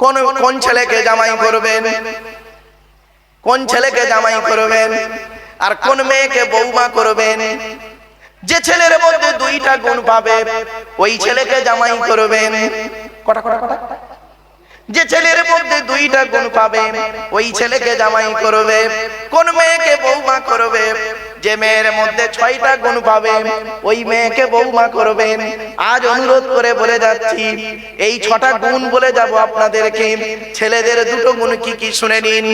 কোন কোন ছেলেকে জামাই করবেন? কোন ছেলেকে জামাই করবেন? আর কোন মেয়েকে বৌমা করবেন? যে ছেলের মধ্যে দুইটা গুণ পাবে ওই ছেলেকে জামাই করবেন। কটা কটা কটা? যে ছেলের মধ্যে দুইটা গুণ পাবে ওই ছেলেকে জামাই করবে। কোন মেয়েকে বৌমা করবে? যে মেয়ের মধ্যে ছয়টা গুণ পাবে ওই মেয়েকে বৌমা করবেন। আজ অনুরোধ করে বলে যাচ্ছি, এই ছটা গুণ বলে যাব আপনাদেরকে। ছেলেদের দুটো গুণ কি কি শুনে নিন।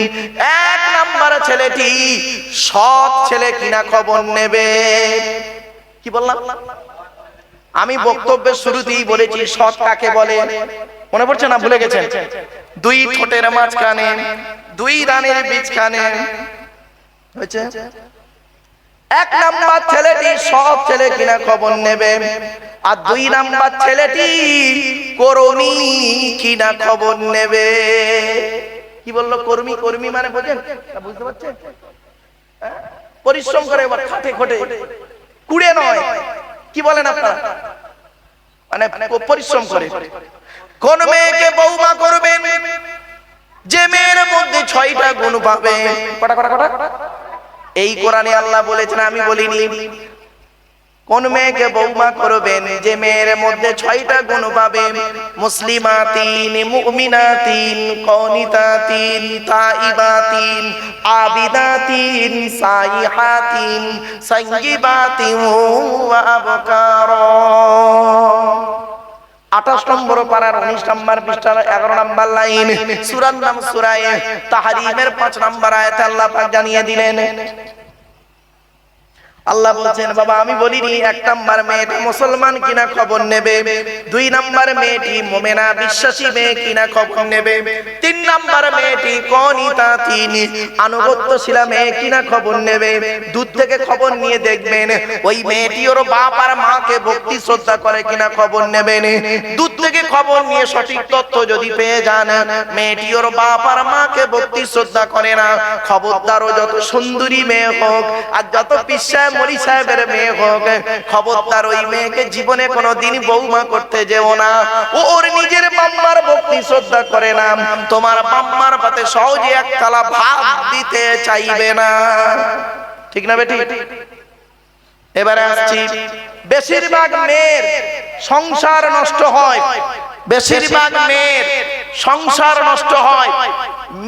এক নাম্বার ছেলেটি সৎ ছেলে কিনা খবর নেবে। কি বললাম? আমি বক্তব্যের শুরুতেই বলেছি, সৎ কাকে বলে? মনে পড়ছে না? ভুলে গেছেন? দুই ঠোঁটের মাঝখানে, দুই রানের বীজখানে। হয়েছে? এক নাম্বার ছেলেটি সব ছেলে কিনা খবর নেবে। আর দুই নাম্বার ছেলেটি কর্মী কিনা খবর নেবে। কি বলল কর্মী? কর্মী মানে বোঝেন? বুঝতে পারছেন? হ্যাঁ? পরিশ্রম করে এবার খাটে খোটে। কুড়ে নয়। কি বলেন আপনারা? মানে পরিশ্রম করে। কোন মেয়েকে বৌমা করবেন? যে মেয়ের মধ্যে ছয়টা গুণ পাবে। কটা কটা কটা? এই কোরআনে আল্লাহ বলেছেন, আমি বলিনি, কোন মেয়েকে বৌমা করবেন যে মেয়ের মধ্যে ছয়টা গুণ পাবে? মুসলিমাতিন, মুমিনাতিন, কনিতাতিন, তাইবাতিন, আবিদাতিন, সাইহাতিন সঙ্গীবাতিন ওয়া আবকারা। আঠাশ নম্বর পাড়ার উনিশ নম্বর পৃষ্ঠার এগারো নম্বর লাইন। সুরার নাম সুরায় তাহারিমের পাঁচ নম্বর আয়াতে জানিয়ে দিলেন আল্লাহ বলছেন, বাবা, আমি বলিনি, এক নাম্বার মেয়েটি মুসলমান কিনা খবর নেবে? দুই নাম্বার মেয়েটি মোমেনা বিশ্বাসী মেয়ে কিনা খবর নেবে? তিন নাম্বার মেয়েটি কনিতা তিন আনুগত্যশীলা মেয়ে কিনা খবর নেবে? দূর থেকে খবর নিয়ে দেখবেন, ওই মেয়েটি ওর বাপ আর মাকে ভক্তি, শ্রদ্ধা করে কিনা খবর নেবেন। দূর থেকে খবর নিয়ে সঠিক তথ্য যদি পেয়ে যান, মেয়েটি ওর বাপ আর মাকে ভক্তি, শ্রদ্ধা করে না। খবরদারও যত সুন্দরী মেয়ে হোক, আর যত পিসায় মরি সাহেবের মেয়ে হোক খবরদার ওই মেয়েকে জীবনে কোনো বৌমা করতে যেও না। ওর নিজের বাম্মার ভক্তি শ্রদ্ধা করে না। তোমার বাম্মার পাতে সহজে এক থালা ভাত দিতে চাইবে না। ঠিক না বেটি? এবারে আসছি। বেশিরভাগ মেয়ের সংসার নষ্ট হয়। বেশিরভাগ মেয়ের সংসার নষ্ট হয়।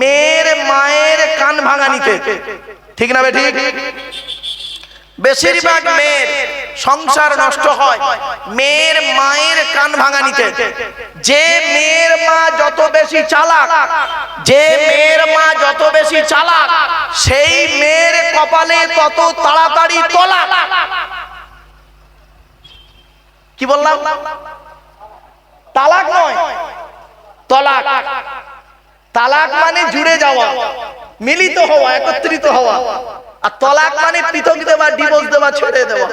মেয়ের মায়ের কান ভাঙানিতে। ঠিক না বেটি? বেশিরভাগ মেয়ের সংসার নষ্ট হয়। মেয়ের মায়ের কান ভাঙানিতে যে মেয়ের মা যত বেশি চালাক যে মেয়ের মা যত বেশি চালাক সেই মেয়ের কপালে তত তাড়াতাড়ি তলা কি বললাম? তালাক নয়। তলাক। তালাক। মানে জুড়ে যাওয়া। মিলিত হওয়া একত্রিত হওয়া। আর তলাক মানে পৃথক দেওয়া ডিভোর্স দেওয়া, ছেড়ে দেওয়া।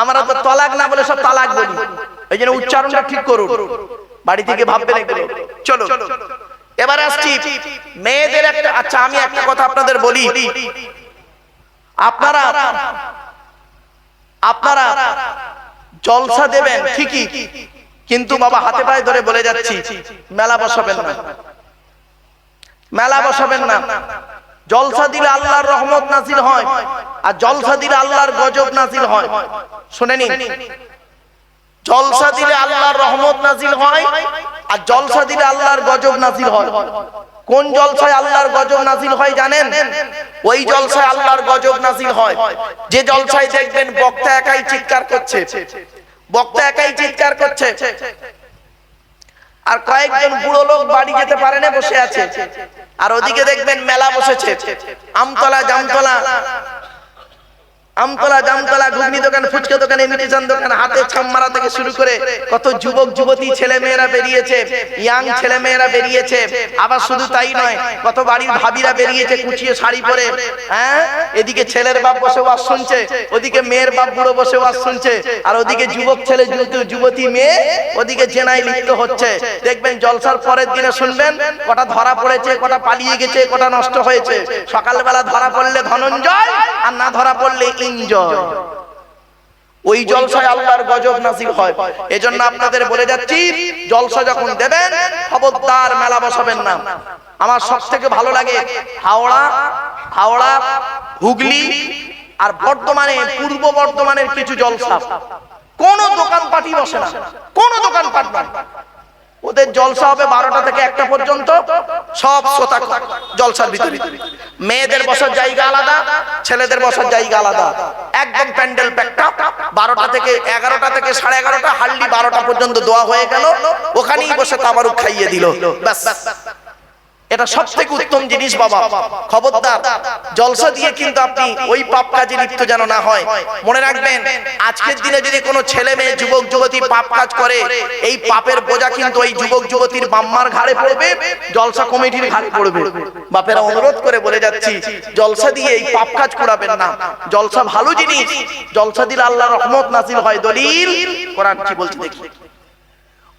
আমরা তো তলাক না বলে সব তালাক বলি। এই জন্য উচ্চারণটা ঠিক করুন। বাড়ি থেকে ভাববেন এগুলো চলো এবার আসছি মেয়েদের একটা আচ্ছা আমি একটা কথা আপনাদের বলি। আপনারা আপনারা জলসা দেবেন, ঠিকই। কিন্তু বাবা, হাতে পায়ে ধরে বলে যাচ্ছি, মেলা বসাবেন না। মেলা বসাবেন না। জলসা দিলে আল্লাহর রহমত নাজিল হয় আর জলসা দিলে আল্লাহর গজব নাজিল হয়। শুনে নিন। জলসা দিলে আল্লাহর রহমত নাজিল হয় আর জলসা দিলে আল্লাহর গজব নাজিল হয়। কোন জলসায় আল্লাহর গজব নাজিল হয় জানেন? ওই জলসায় আল্লাহর গজব নাজিল হয়। যে জলসায় দেখবেন বক্তা একাই চিৎকার করছে। বক্তা একাই চিৎকার করছে। আর কয়েকজন বুড়ো লোক বাড়ি যেতে পারে না বসে আছে। আর ওদিকে দেখবেন মেলা বসেছে। আমতলা, জামতলা। হ্যাঁ? ছেলের বাপ বসে ওয়াজ শুনছে, ওদিকে মেয়ের বাপ বুড়ো বসে ওয়াজ শুনছে, আর ওদিকে যুবক ছেলে যুবতী মেয়ে, ওদিকে জেনায় লিপ্ত হচ্ছে। দেখবেন জলসার পরের দিনে শুনবেন, কটা ধরা পড়েছে, কটা পালিয়ে গেছে, কটা নষ্ট হয়েছে। সকালবেলা ধরা পড়লে ধনঞ্জয়, আর না ধরা পড়লে ইনজয় ওই জলসায় আল্লাহর গজব নাসিল হয়। এজন্য আপনাদের বলে যাচ্ছি, জলসা যখন দেবেন, খবরদার মেলা বসাবেন না। আমার সব থেকে ভালো লাগে হাওড়া হাওড়া, হুগলি আর বর্তমানে পূর্ব বর্ধমানের কিছু জলসা। কোন দোকান পাটি বসে না। কোন দোকান পাট ওদের জলসা হবে বারোটা থেকে একটা পর্যন্ত। সব শ্রোতা জলসার ভিতরে। মেয়েদের বসার জায়গা আলাদা, ছেলেদের বসার জায়গা আলাদা। একদম প্যান্ডেল প্যাকটা বারোটা থেকে এগারোটা থেকে সাড়ে এগারোটা হার্লি বারোটা পর্যন্ত দোয়া হয়ে গেল। ওখানেই বসে তাবারুক খাইয়ে দিল। ব্যাস। এটা সব থেকে উত্তম জিনিস বাবা। খবরদার জলসা দিয়ে কিন্তু আপনি ওই পাপ কাজে লিপ্ত যেন না হয়। মনে রাখবেন আজকের দিনে যদি কোনো ছেলে মেয়ে যুবক যুবতী পাপ কাজ করে এই পাপের বোঝা কিন্তু ওই যুবক যুবতীর বাম্মার ঘাড়ে পড়বে জলসা কমিটির ঘাড়ে পড়বে। বাপেরা অনুরোধ করে বলে যাচ্ছি জলসা দিয়ে এই পাপ কাজ করাবেন না। জলসা ভালো জিনিস জলসা দিলে আল্লাহ রহমত নাসিল হয়। দলিল কোরআন কি বলছে দেখি।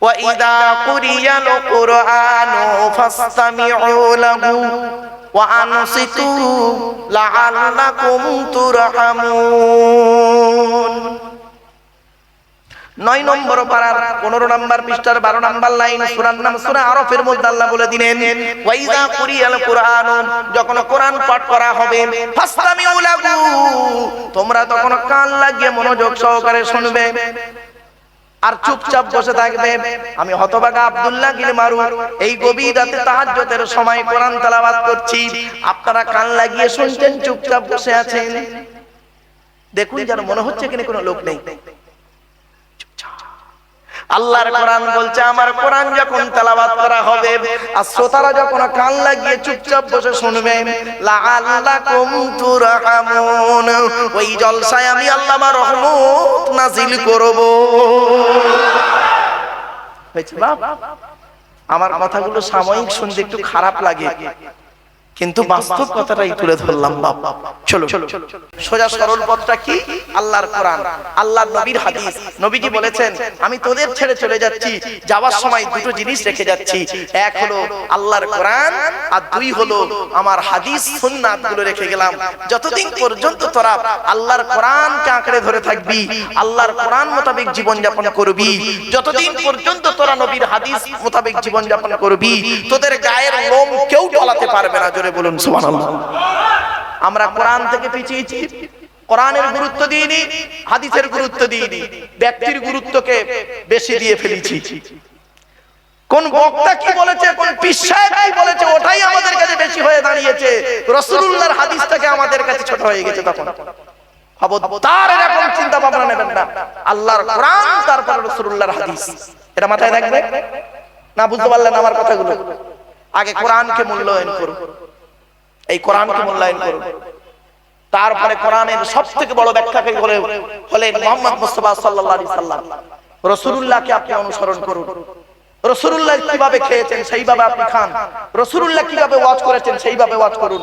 وإذا قرئ القرآن فاستمعوا له وأنصتوا لعلكم ترحمون নয় নম্বর পাড়ার পনেরো নম্বর পৃষ্ঠার বারো নম্বর লাইন সুরার নাম সুরা আরফের মধ্যে আল্লাহ বলে দিলেন ওয়াইদা কুরিয়াল কোরআন যখন কোরআন পাঠ করা হবে ফাস্তামিউ লাহু তোমরা তখন কান লাগিয়ে মনোযোগ সহকারে শুনবে আর চুপচাপ বসে থাকবে। আমি হতবাগা আব্দুল্লাহ গিলে মারু। এই গভীর রাতে তাহাজ্জতের সময় কোরআন তেলাওয়াত করছি। আপনারা কান লাগিয়ে শুনছেন, চুপচাপ বসে আছেন। দেখুন, যেন মনে হচ্ছে কিনা কোনো লোক নেই। আল্লাহর কোরআন বলছে আমার কোরআন যখন তেলাওয়াত করা হবে আর শ্রোতারা যখন কান লাগিয়ে চুপচাপ বসে শুনবে লাআল্লাকুম তুরহামুন ওই জলসায় আমি আল্লাহ আমার রহমত নাজিল করব। হয়েছে বাপ আমার কথাগুলো সাময়িক শুনতে একটু খারাপ লাগে। কিন্তু বাস্তব কথাটাই তুলে ধরলাম বাপ। চলো চলো সোজা সরল পথটা কি? আল্লাহর কোরআন। আল্লাহর নবীর হাদিস। নবীজি বলেছেন আমি তোদের ছেড়ে চলে যাচ্ছি। যাওয়ার সময় দুটো জিনিস রেখে যাচ্ছি। এক হলো আল্লাহর কোরআন আর দুই হলো আমার হাদিস সুন্নাতগুলো রেখে গেলাম। যতদিন পর্যন্ত তোরা আল্লাহর কোরআনকে আঁকড়ে ধরে থাকবি আল্লাহর কোরআন মোতাবেক জীবন যাপন করবি। যতদিন পর্যন্ত তোরা নবীর হাদিস মোতাবেক জীবন যাপন করবি তোদের গায়ের লোম কেউ টলাতে পারবে না জোরে বলুন, সুবহানাল্লাহ। আমরা কোরআন থেকে পিছিয়েছি, কোরআনের গুরুত্ব দিইনি, হাদিসের গুরুত্ব দিইনি, ব্যক্তির গুরুত্বকে বেশি দিয়ে ফেলেছি। কোন বক্তা কি বলেছে, কোন পিসায় কি বলেছে, ওটাই আমাদের কাছে বেশি হয়ে দাঁড়িয়েছে। রাসূলুল্লাহর হাদিস থেকে আমাদের কাছে ছোট হয়ে গেছে তখন। খবরদার এরকম চিন্তা ভাবনা নেবেন না। আল্লাহর কোরআন, তারপর রাসূলুল্লাহর হাদিস। এটা মাথায় রাখবে না, বুঝতে পারলেন আমার কথাগুলো? আগে কোরআনকে মূল্যায়ন করুন। এই কোরআনকে মূল্যায়ন করুন। তারপরে কোরআনের সব থেকে বড় ব্যাখ্যাকারী হলে হলেন মোহাম্মদ মুস্তাফা সাল্লাল্লাহু আলাইহি সাল্লাম। রাসূলুল্লাহকে আপনি অনুসরণ করুন। কীভাবে খেয়েছেন, সেইভাবে আপনি খান। কীভাবে ওয়াজ করেছেন, সেইভাবে ওয়াজ করুন।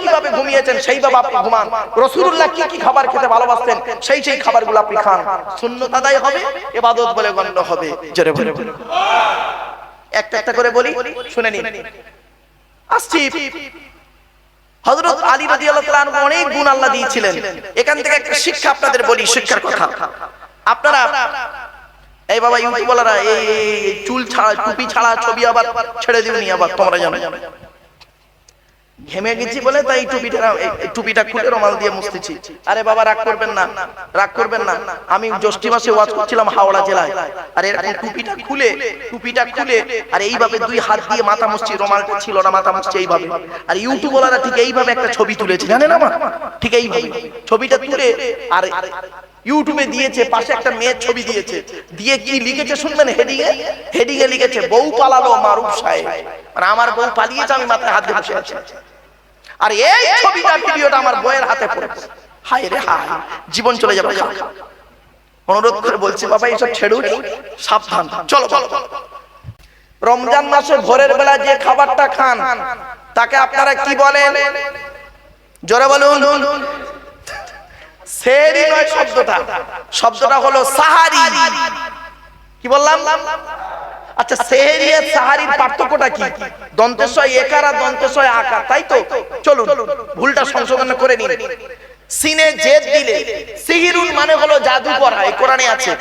কীভাবে ঘুমিয়েছেন, সেইভাবে আপনি ঘুমান। রসুল্লাহ কি কি খাবার খেতে ভালোবাসতেন, সেই সেই খাবারগুলো আপনি খান। শূন্যত আদায় হবে এবাদত বলে গণ্য হবে। জোরে বলে একটা একটা করে বলি, শুনে নিন। আসছি। হযরত আলী রাজি আল্লাহ অনেক গুণ আল্লাহ দিয়েছিলেন। এখান থেকে একটা শিক্ষা আপনাদের বলি, শিক্ষার কথা। আপনারা, এই বাবা ইউটিউবাররা এই চুল ছাড়া, টুপি ছাড়া ছবি আবার ছেড়ে দিবেনি আবার, তোমরা জানো। ঘেমে গেছি বলে তাই টুপিটা টুপিটা খুলে রমাল দিয়ে মুছতেছি। আরে বাবা রাগ করবেন না রাগ করবেন না। আমি জ্যৈষ্ঠ মাসে ওয়াজ করছিলাম হাওড়া জেলায়। আর এরকম টুপিটা খুলে টুপিটা খুলে আর এইভাবে দুই হাত দিয়ে মাথা মুছছি রমালটা ছিল না মাথা মুছছি এইভাবে। আর ইউটিউব ইউটিউবাররা ঠিক এইভাবে একটা ছবি তুলেছে জানেন আমার ঠিক এইভাবে। ছবিটা তুলে। আর ইউটিউবে দিয়েছে পাশে একটা মেয়ের ছবি দিয়েছে। দিয়ে কি লিখেছে শুনবেন? হেডিং এ হেডিং এ লিখেছে বউ পালালো মারুফ সাহেব। মানে আমার বউ পালিয়েছে আমি মাথায় হাত দিয়ে বসে আছি। আর এই ছবিটা ভিডিওটা আমার বইয়ের হাতে পড়েছে। হায় রে হায় জীবন চলে যাবে অনুরোধ করে বলছি বাবা এইসব ছেড়ুন সাবধান। চলো চলো রমজান মাসে ভোরের বেলা যে খাবারটা খান তাকে আপনারা কি বলেন। জোরে বলুন। সেরি নয় শব্দটা। শব্দটা হলো সাহারি। কি বললাম? আচ্ছা আর সাহারির পার্থক্যটা কি? একার আর আকার, তাই তো? চলুন, ভুলটা সংশোধন করে নিন। সিনে জেদ দিলে, সিহিরুন মানে হলো জাদু করা এই কোরআনে আছে।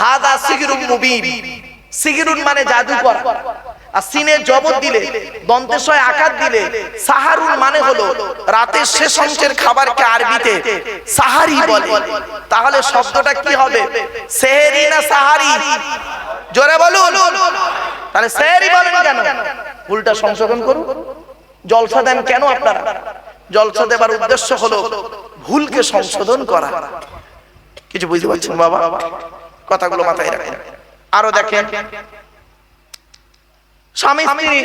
হাদা সিহিরুন মুবিন। সিহিরুন মানে জাদু করা আর সিনে জবর দিলে দন্তেশয় আকার দিলে সাহারুন মানে হলো রাতের শেষ অংশের খাবারকে আরবিতে সাহারি বলে। তাহলে শব্দটা কি হবে? সেহেরি না সাহারি? জোরে বলুন। তাহলে সেহেরি বলেন কেন? উল্টা সংশোধন করুন। জলসা দেন কেন আপনারা? জলসা দেবার উদ্দেশ্য হলো ভুলকে সংশোধন করা। কিছু বুঝতে পারছেন বাবা? কথাগুলো মাথায় রাখেন। আরও দেখেন। স্বামী, স্ত্রী।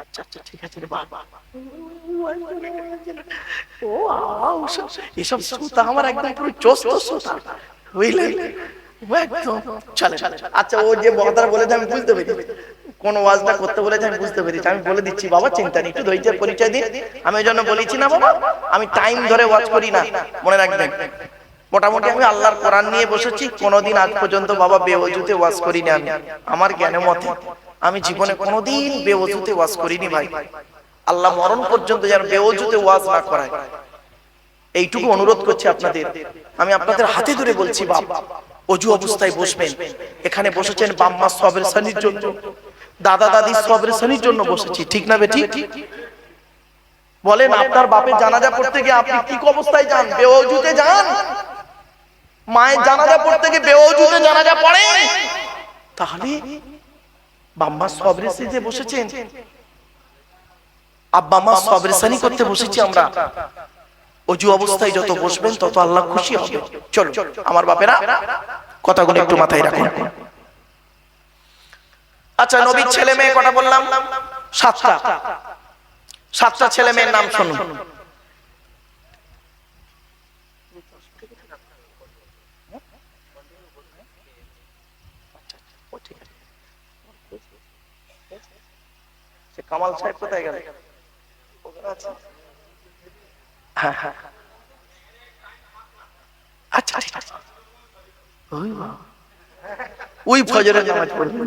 আচ্ছা আচ্ছা আচ্ছা ও যে বলেছে, আমি বুঝতে পেরেছি। করতে বলেছে, আমি বুঝতে পেরেছি। আমি বলে দিচ্ছি, বাবা, চিন্তা নেই, একটু ধৈর্যের পরিচয় দিন। আমি ওই জন্য বলেছি না, বাবা, আমি টাইম ধরে ওয়াজ করি না। মনে রাখবেন। মোটামুটি আমি আল্লাহর কোরআন নিয়ে বসেছি, কোনোদিন আজ পর্যন্ত বাবা বেওজুতে ওয়াজ করিনি আমি। আমার জ্ঞানের মতে আমি জীবনে কোনোদিন বেওজুতে ওয়াজ করিনি ভাই। আল্লাহ মরণ পর্যন্ত যেন বেওজুতে ওয়াজ না করায়। এইটুকু অনুরোধ করছি আপনাদের। আমি আপনাদের হাতে ধরে বলছি, বাপ, অজু অবস্থায় বসবেন। এখানে বসেছেন বাম্মা সবের সানির জন্য। দাদা দাদি সবের সানির জন্য বসেছি। ঠিক না বে ঠিক? বলেন আপনার বাপের জানাজা পড়তে গিয়ে আপনি কি অবস্থায় যান? বেওজুতে যান? মায়ের জানাজা পড়তে গিয়ে বেওজুতে জানাজা পড়ে তাহলে বাম্মা সবরে সিজে বসেছেন। আব্বা মা সবরেসানি করতে বসেছি আমরা। অজু অবস্থায় যত বসবেন তত আল্লাহ খুশি হবে। চলো আমার বাপেরা কথাগুলো একটু মাথায় রাখুন। আচ্ছা নবীর ছেলে মেয়ে কটা বললাম? সাতটা। সাতটা ছেলে মেয়ের নাম শুনুন কামাল সাহেব কোথায় গেল আছে? হ্যাঁ, হ্যাঁ। আচ্ছা ঠিক আছে ওই ফজরের নামাজ পড়বে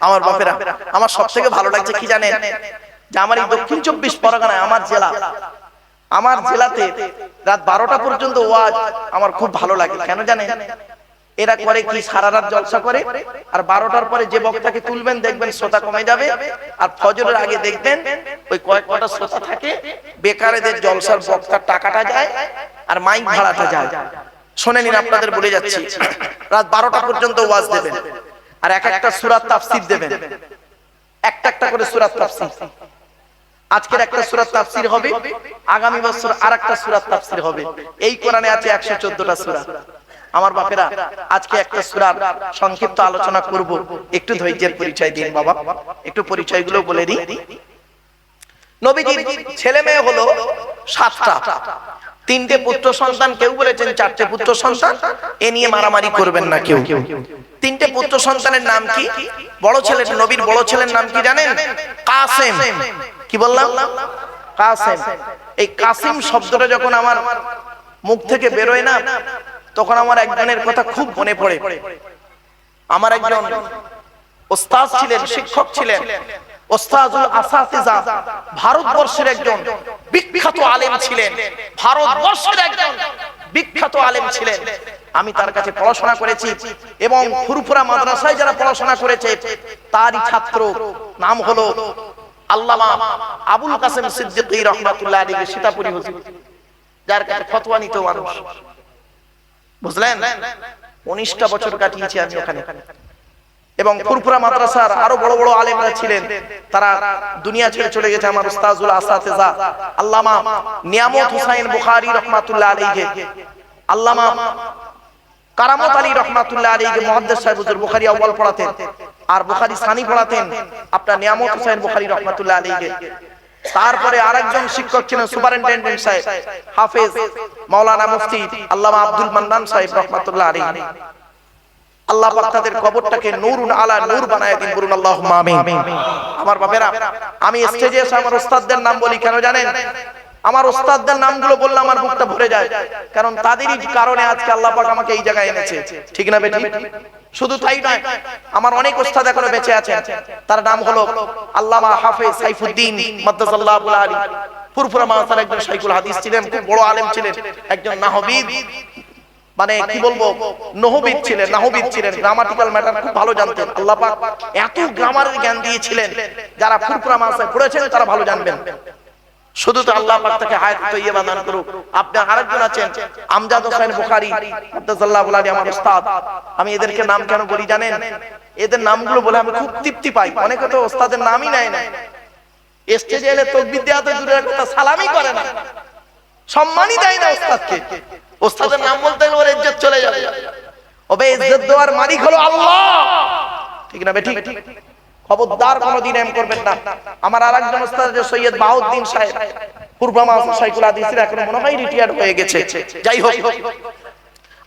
আমার বাপেরা আমার সব থেকে ভালো লাগছে কি জানেন? যে আমার এই দক্ষিণ চব্বিশ পরগনায় আমার জেলা। আমার জেলাতে রাত বারোটা পর্যন্ত ওয়াজ আমার খুব ভালো লাগে। কেন জানেন? এরা করে কি সারা রাত জলসা করে আর বারোটার পরে যে বক্তাকে তুলবেন দেখবেন শ্রোতা কমে যাবে আর ফজরের আগে দেখবেন ওই কয়েক কটা শ্রোতা থাকে বেকারেদের জলসার বক্তার টাকাটা যায় আর মাইক ভাড়াটা যায়। শোনে নিন আপনাদের বলে যাচ্ছি। রাত বারোটা পর্যন্ত ওয়াজ দেবেন। আর এক একটা সুরাত তাফসির দেবেন। একটা একটা করে সুরাত তাফসির। আজকের একটা সুরাত তাফসির হবে আগামী বছর আর একটা সুরাত তাফসির হবে। এই কোরআনে আছে একশো চোদ্দটা সুরা। আমার বাপেরা আজকে একটা সুরার সংক্ষিপ্ত আলোচনা করব। একটু ধৈর্যের পরিচয় দিন বাবা। একটু পরিচয়গুলো বলে দিই। নবীজির ছেলে মেয়ে হলো সাতটা। তিনটে পুত্র সন্তান কেউ বলেছেন, চারটে পুত্র সন্তান? এ নিয়ে মারামারি করবেন না কেউ। কেউ তিনটে পুত্র সন্তানের নাম কি? বড় ছেলে নবীর বড় ছেলের নাম কি জানেন? কাসেম। কি বললাম? কাসেম। এই কাসিম শব্দটা যখন আমার মুখ থেকে বেরোয় না, তখন আমার একজনের কথা খুব মনে পড়ে। আমার একজন ওস্তাদ ছিলেন, শিক্ষক ছিলেন। ভারতবর্ষের একজন বিখ্যাত আলেম ছিলেন, ভারতবর্ষের একজন বিখ্যাত আলেম ছিলেন। আমি তার কাছে পড়াশোনা করেছি এবং ফুরফুরা মাদ্রাসায় যারা পড়াশোনা করেছে, তারই ছাত্র নাম হলো আল্লামা আবুল কাসেম এবং ফুরফুরা মাদ্রাসার আরও বড় বড় আলেমরা ছিলেন। তারা দুনিয়া ছেড়ে চলে গেছে আমার উস্তাজুল আসাতেজা। আল্লামা নিয়ামত হুসাইন বুখারী রহমাতুল্লাহ আলাইহি। আল্লামা কারামত আলী রহমাতুল্লাহ আলাইহি মুহাদ্দিস সাহেব হুজুর বুখারী আউয়াল পড়াতেন। আর বুখারী সানি পড়াতেন আপনার নিয়ামত হুসাইন বুখারী রহমাতুল্লাহ আলাইহি। তারপরে আরেকজন শিক্ষক ছিলেন সুপারিনটেন্ডেন্ট সাহেব, হাফেজ মাওলানা মুফতি আল্লামা আব্দুল মান্নান সাহেব রহমাতুল্লাহ আলাইহি। আল্লাহ পাক তাদের কবরটাকে নূরুন আলা নূর বানায় দিন বলুন আল্লাহুম্মা আমিন। আমার বাপেরা আমি স্টেজে এসে আমার ওস্তাদদের নাম বলি কেন জানেন? আমার ওস্তাদদের নামগুলো বললে আমার বুকটা ভরে যায়। কারণ তাদেরই কারণে আজকে আল্লাহ পাক আমাকে এই জায়গায় এনেছে। ঠিক না বেটি? শুধু তাই নয় আমার অনেক ওস্তাদ এখনও বেঁচে আছে তার নাম হলো আল্লামা হাফেজ সাইফুদ্দিন মাদ্দাসাল্লাহুল আলী ফুরফুরা মাসার একজন শাইখুল হাদিস ছিলেন খুব বড় আলেম ছিলেন। একজন নাহবিদ। মানে কি বলব? নহবিদ ছিলেন নাহবিদ ছিলেন। গ্রামাটিক্যাল ম্যাটার খুব ভালো জানতেন। আল্লাহ পাক এত গ্রামারের জ্ঞান দিয়েছিলেন। যারা ফুরফুরা মাসায় পড়েছেন তারা ভালো জানবেন। শুধু তো আল্লাহ পাক তাকে হায়াত তৈয়বা দান করুক। আপনি আরেকজন আছেন আমজাদ হোসেন বুখারী আব্দুল্লাহ আলী আমার উস্তাদ। আমি এদেরকে নাম কেন বলি জানেন? এদের নামগুলো বলে আমি খুব তৃপ্তি পাই। অনেকে তো ওস্তাদের নামই নেয় না। স্টেজে এলে তকবির দেওয়া তো দূরের কথা সালামই করে না। সম্মানই দেয় না ওস্তাদকে ওস্তাদের নাম বলতে গেলে ওর ইজ্জত চলে যাবে। ওবে ইজ্জত দেওয়ার মালিক হলো আল্লাহ। ঠিক না বেঠিক খবরদার কোনোদিন এম করবেন না। আমার আরেকজন ওস্তাদ যে সৈয়দ বাউদ্দিন সাহেব। পূর্বামা সাইকুল হাদিসের এখন মনে হয় রিটায়ার হয়ে গেছে। যাই হোক।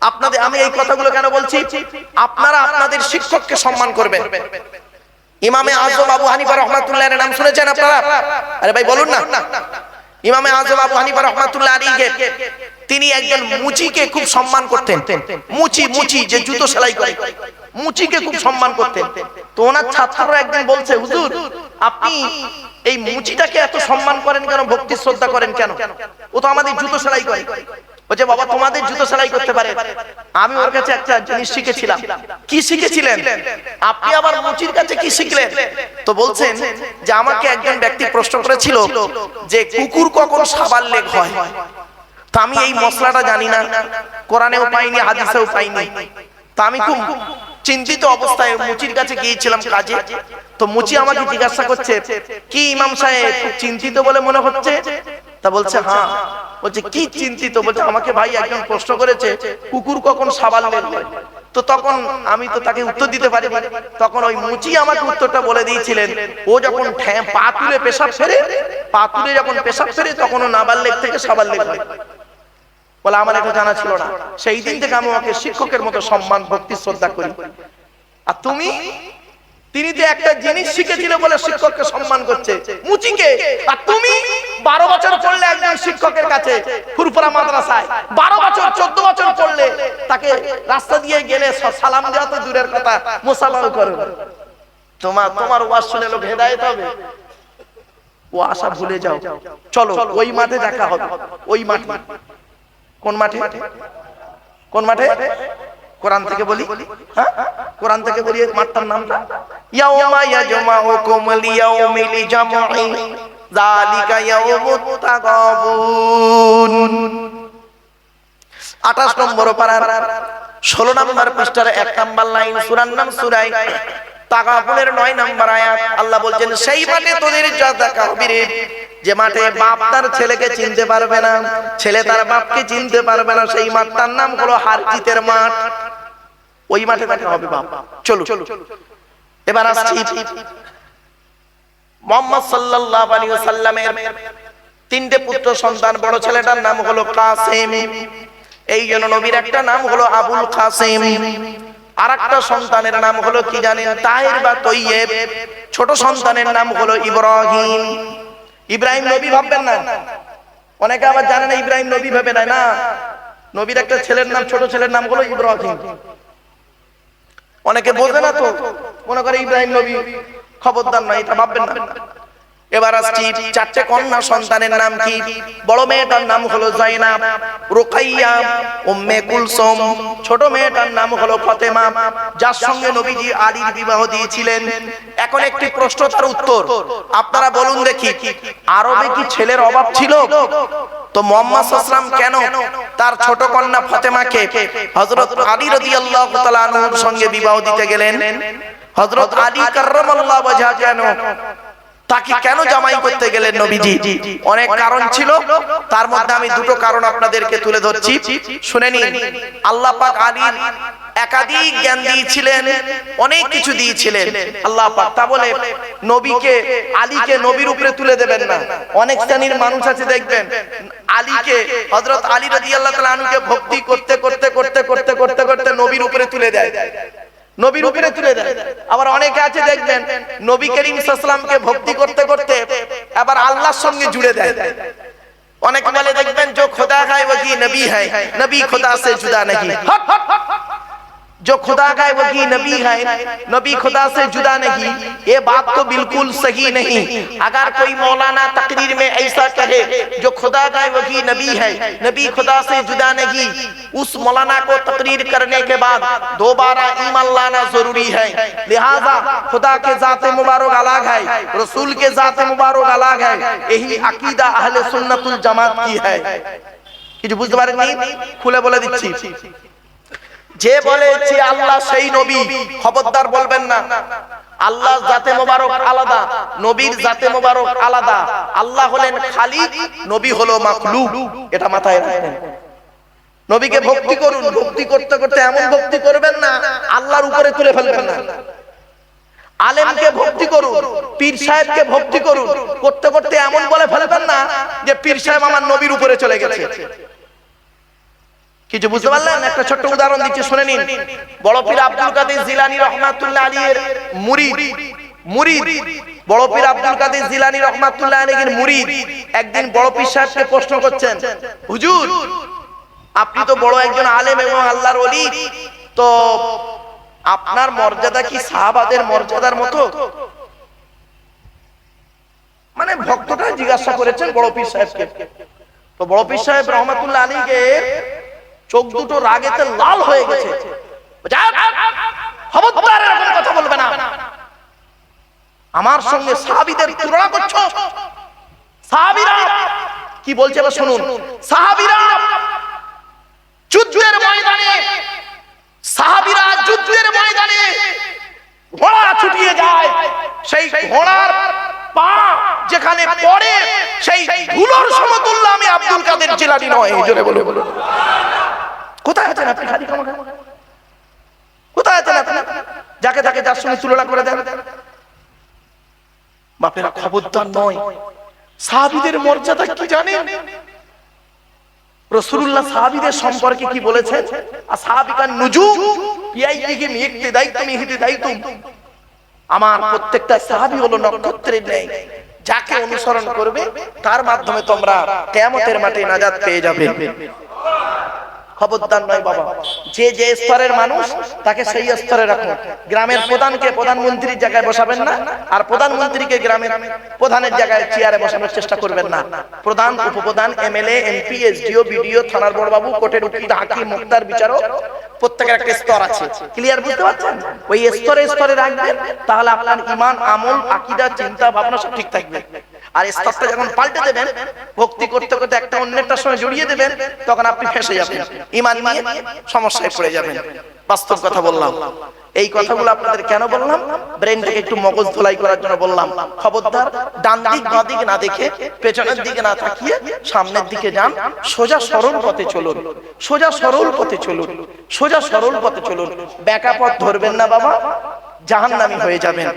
আপনাদের আমি এই কথাগুলো কেন বলছি? আপনারা আপনাদের শিক্ষককে সম্মান করবেন। ইমামে আজম আবু হানিফা রহমাতুল্লাহের নাম শুনেছেন আপনারা? আরে ভাই বলুন না। ইমামে আজম আবু হানিফা রহমাতুল্লাহ আলীকে তিনি একজন মুচিকে খুব সম্মান করতেন। মুচি মুচি যে জুতো সেলাই করে। মুচিকে খুব সম্মান করতেন। তো ওনার ছাত্ররা একদিন বলছে, হুজুর, আপনি এই মুচিটাকে এত সম্মান করেন কেন? ভক্তি শ্রদ্ধা করেন কেন? ও তো আমাদের জুতো সেলাই করে। বলছে বাবা, তোমাদের জুতো সেলাই করতে পারে। আমি ওর কাছে একটা জিনিস শিখেছিলাম। কি শিখেছিলেন? আপনি আবার মুচির কাছে কি শিখলেন? তো বলছেন যে আমাকে একজন ব্যক্তি প্রশ্ন করেছিল যে কুকুর কখন সাবাল লেগ হয়? তা আমি এই মশলাটা জানি না। কোরআনেও পাইনি, হাদিসেও পাইনি। তা আমি খুব চিন্তিত অবস্থায় মুচির কাছে গিয়েছিলাম কাজে। তো মুচি আমাকে জিজ্ঞাসা করছে, কি ইমাম সাহেব? চিন্তিত বলে মনে হচ্ছে। তা বলছে হ্যাঁ। বলছে কি চিন্তিত? বলছে আমাকে ভাই একজন প্রশ্ন করেছে কুকুর কখন সাবাল হয় তো তখন আমি তো তাকে উত্তর দিতে পারি তখন ওই মুচি আমাকে উত্তরটা বলে দিয়েছিলেন। ও যখন ঠ্যাঁ পা তুলে পেশাব ফেরে পা তুলে যখন পেশাব ফেরে তখন ও নাবাল লেগ থেকে সাবাল লেগ হয় বলে আমার এটা জানা ছিল না। সেই দিন থেকে আমি ওকে শিক্ষকের মতো সম্মান ভক্তি শ্রদ্ধা করি। আর তুমি? তিনি তো একটা জিনিস শিখেছিল বলে শিক্ষককে সম্মান করছে। মুচিকে। আর তুমি বারো বছর পড়লে একজন শিক্ষকের কাছে ফুরফুরা মাদ্রাসায়। বারো বছর চোদ্দ বছর পড়লে তাকে রাস্তা দিয়ে গেলে সালাম দেওয়া তো দূরের কথা মোসাফাও করো। তোমার তোমার ওয়াজ শুনে লোক হেদায়েত হবে। ও আশা ভুলে যাও। চলো ওই মাঠে দেখা হবে। ওই মাঠে। কোন মাঠে? কোন মাঠে? কোরআন থেকে বলি? হ্যাঁ? কোরআন থেকে বলি মাতার মাঠটার নামটা? ইয়াউমা ইয়াজমাউকুম লিয়াউমিল জামঈ যালিকা ইয়াউমুত তাগাবুন 28 নম্বর পারার 16 নম্বর পৃষ্ঠার 1 নম্বর লাইন সূরার নাম সূরা তাগাবুনের 9 নম্বর আয়াত। আল্লাহ বলছেন সেই মাঠে তোদের যা মাঠে বাপ তার ছেলেকে চিনতে পারবে না ছেলে তার বাপকে চিনতে পারবে না সেই মাঠটার নাম হলো হারজিতের মাঠ। ওই মাঠে দেখা হবে বাপ। চলো এবার আসছি মোহাম্মদ সাল্লাল্লাহু আলাইহি ওয়াসাল্লামের তিনটে পুত্র সন্তান। বড় ছেলেটার নাম হলো কাসেম। এই জন্য নবীর একটা নাম হলো আবুল কাসেম। আর একটা সন্তানের নাম হলো কি জানেন? তাহের বা তৈয়েব। ছোট সন্তানের নাম হলো ইব্রাহিম। ইব্রাহিম নবী ভাববেন না। অনেকে আবার জানে না ইব্রাহিম নবী ভাবে না না। নবীর একটা ছেলের নাম, ছোট ছেলের নাম হলো ইব্রাহিম। অনেকে বোঝে না তো। মনে করে ইব্রাহিম নবী খবরদার নয় এটা ভাববেন না। এবার আসছি চারটে কন্যা সন্তানের নাম কি? বড় মেয়েটার নাম হলো জাইনাব রুকাইয়া, উম্মে কুলসুম। ছোট মেয়েটার নাম হলো ফাতেমা। যার সঙ্গে নবীজি আলীর বিবাহ দিয়েছিলেন। এখন একটি প্রশ্ন তার উত্তর। আপনারা বলুন দেখি, আরবে কি ছেলের অভাব ছিল? তো মোহাম্মদ সাল্লাম কেন তার ছোট কন্যা ফাতেমাকে হযরত আলী রাদিয়াল্লাহু তাআলা আনহুর সঙ্গে বিবাহ দিতে গেলেন? হযরত আলী কাররামাল্লাহু ওয়াজহা কেন তাকে কেন জামাই করতে গেলেন নবীজি অনেক কারণ ছিল তার মধ্যে আমি দুটো কারণ আপনাদেরকে তুলে ধরছি শুনে নিন আল্লাহ পাক আলীর একাধিক জ্ঞান দিয়েছিলেন অনেক কিছু দিয়েছিলেন আল্লাহ পাক তা বলে নবীকে আলীকে নবীর উপরে তুলে দেবেন না অনেক শ্রেণির মানুষ আছে দেখবেন আলীকে হযরত আলী রাদিয়াল্লাহু তাআলা আনহুকে ভক্তি করতে করতে করতে করতে করতে করতে নবীর উপরে তুলে দেয় নবীর উপরে তুলে দেয়। আবার অনেকে আছে, দেখবেন, নবী করিম সাল্লামকে ভক্তি করতে করতে আবার আল্লাহর সঙ্গে জুড়ে দেয়। অনেক বলে, দেখবেন, যে খোদা হয় ওই নবী হয়, নবী খোদা সে জুদা নাকি হট হট হট जो खुदा का है वही नबी है नबी खुदा से जुदा नहीं ये बात तो बिल्कुल सही नहीं अगर कोई मौलाना तकरीर में ऐसा कहे जो खुदा का है वही नबी है नबी खुदा से जुदा नहीं उस मौलाना को तकरीर करने के बाद दोबारा ईमान लाना जरूरी है लिहाजा खुदा के जाते मुबारक अलग है रसूल के जाते मुबारक अलग है यही अकीदा अहले सुन्नतुल जमात की है কিছু বুঝতে পারেননি খুলে বলে দিচ্ছি যে বলে যে আল্লাহ সেই নবী, খবরদার বলবেন না। আল্লাহ জাতে মোবারক আলাদা, নবীর জাতে মোবারক আলাদা। আল্লাহ হলেন খালিক, নবী হলো মাখলুক। এটা মাথায় রাখবেন নবীকে ভক্তি করুন। ভক্তি করতে করতে এমন ভক্তি করবেন না, আল্লাহর উপরে তুলে ফেলবেন না। আলেমকে ভক্তি করুন, পীর সাহেবকে ভক্তি করুন। করতে করতে এমন বলে ফেলবেন না যে, পীর সাহেব আমার নবীর উপরে চলে গেছে। কিছু বুঝতে পারলেন? একটা ছোট্ট উদাহরণ দিচ্ছি শুনে নিন। বড় পীর আব্দুল কাদের জিলানি রহমাতুল্লাহ আলী এর মুরিদ। মুরিদ। বড় পীর আব্দুল কাদের জিলানি রহমাতুল্লাহ মুরিদ। একদিন বড় পীর সাহেবকে প্রশ্ন করছেন হুজুর আপনি তো বড় একজন আলেম এবং আল্লাহর ওলি। তো আপনার মর্যাদা কি সাহাবাদের মর্যাদার মতো? মানে ভক্তটা জিজ্ঞাসা করেছেন বড় পীর সাহেবকে। তো বড় পীর সাহেব রহমাতুল্লাহ আলীকে চোখ দুটো রাগেতে লাল হয়ে গেছে। কথা বলবে না। আমার সঙ্গে সাহাবীদের তুলনা করছ? সাহাবীরা কি বলছে এবার শুনুন। সাহাবিরা যুদ্ধের ময়দানে, সাহাবিরা যুদ্ধের ময়দানে ঘোড়া ছুটিয়ে যায়। সেই ঘোড়ার পা যেখানে পড়ে, সেই ধুলোর সমতুল্য আমি আব্দুল কাদের জিলানি নয়। এই জোরে বলে বলুন। আছেন আপনি? খালি? কোথায় আছেন আপনি? যাকে যাকে যার সঙ্গে তুলনা করে দেন। বাপেরা খবরদার নয়। সাহাবিদের মর্যাদা কি জানেন? রসুল্লাহ সাহাবিদের সম্পর্কে কি আর সাহাবিকার মিয়েকতে দায়িত্ব, মিহিতে দায়িত্ব। আমার প্রত্যেকটা সাহাবি হলো নক্ষত্রের ন্যায়। যাকে অনুসরণ করবে, তার মাধ্যমে তোমরা কেয়ামতের মাঠে নাজাত পেয়ে যাবে। খবরদার নয় বাবা। যে যে স্তরের মানুষ, তাকে সেই স্তরে রাখুন। গ্রামের প্রধানকে প্রধানমন্ত্রীর জায়গায় বসাবেন না, আর প্রধানমন্ত্রীকে গ্রামের প্রধানের জায়গায় চেয়ারে বসানোর চেষ্টা করবেন না। প্রধান, উপপ্রধান, এমএলএ, এমপি, এসডিও, বিডিও, থানার বড়বাবু, কোর্টের উকিল, হাকিম, মুক্তার বিচারক, প্রত্যেকের একটা স্তর আছে। ক্লিয়ার বুঝতে পারছেন? ওই স্তরে স্তরে রাখবেন, তাহলে আপনার ইমান, আমল, আকীদা, চিন্তা, ভাবনা সব ঠিক থাকবে। আর স্তরটা যখন পাল্টে দেবেন, ভক্তি করতে করতে একটা অন্যটার সঙ্গে জড়িয়ে দেবেন, তখন আপনি ফেসে যাবেন। ইমান নিয়ে সমস্যায় পড়ে যাবেন। বাস্তব কথা বললাম। এই কথাগুলো আপনাদের কেন বললাম? ব্রেনটাকে একটু মগজ ধোলাই করার জন্য বললাম। খবরদার, ডান দিক, বাঁ দিক না দেখে, পেছনের দিকে না তাকিয়ে, সামনের দিকে যান, সোজা সরল পথে চলুন। সোজা সরল পথে চলুন। সোজা সরল পথে চলুন। ব্যাকা পথ ধরবেন না বাবা, জাহান্নামী হয়ে যাবেন।